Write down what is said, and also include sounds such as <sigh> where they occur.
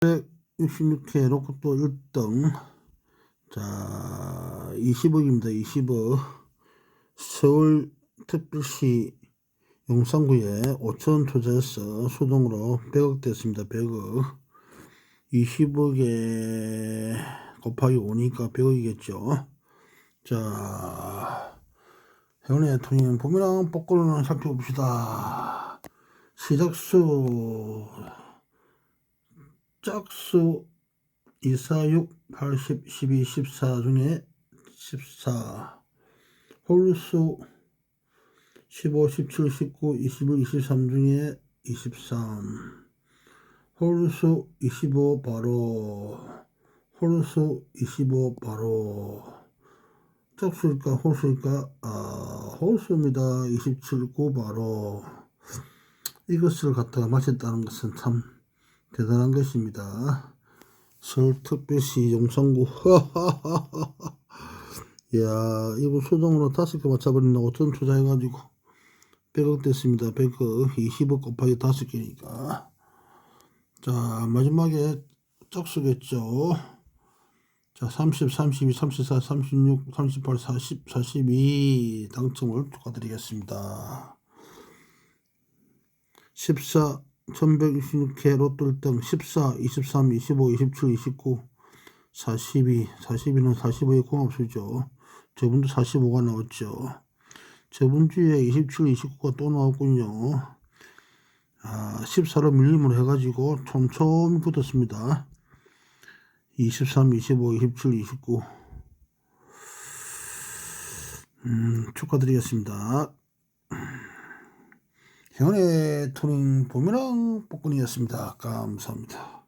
166회 로또또 1등. 자 20억입니다 20억. 서울 특별시 용산구에 5천 투자해서 수동으로 100억 됐습니다 100억. 20억에 곱하기 5니까 100억이겠죠. 자 행운의 토니는 봄이랑 복권을 살펴봅시다. 시작수 짝수 2, 4, 6, 80, 12, 14 중에 14 홀수 15, 17, 19, 21, 23 중에 23 홀수 25 바로 홀수 25 바로. 짝수일까 홀수일까? 아 홀수입니다. 27, 9 바로. 이것을 갖다가 마쳤다는 것은 참 대단한 것입니다. 서울특별시 용산구 <laughs> 야 이거 수동으로 다섯 개 맞춰버린다고 전 투자해가지고 100억 됐습니다. 100억 20억 곱하기 다섯 개니까 자 마지막에 짝수겠죠. 자 30, 32, 34, 36, 38, 40, 42 당첨을 축하드리겠습니다. 14 1166회 로또 1등 14, 23, 25, 27, 29, 42, 42는 45의 공합수죠. 저분도 45가 나왔죠. 저번 주에 27, 29가 또 나왔군요. 아, 14로 밀림으로 해가지고 촘촘히 붙었습니다. 23, 25, 27, 29. 음, 축하드리겠습니다. 행운의 투링 봄이랑 복권이었습니다. 감사합니다.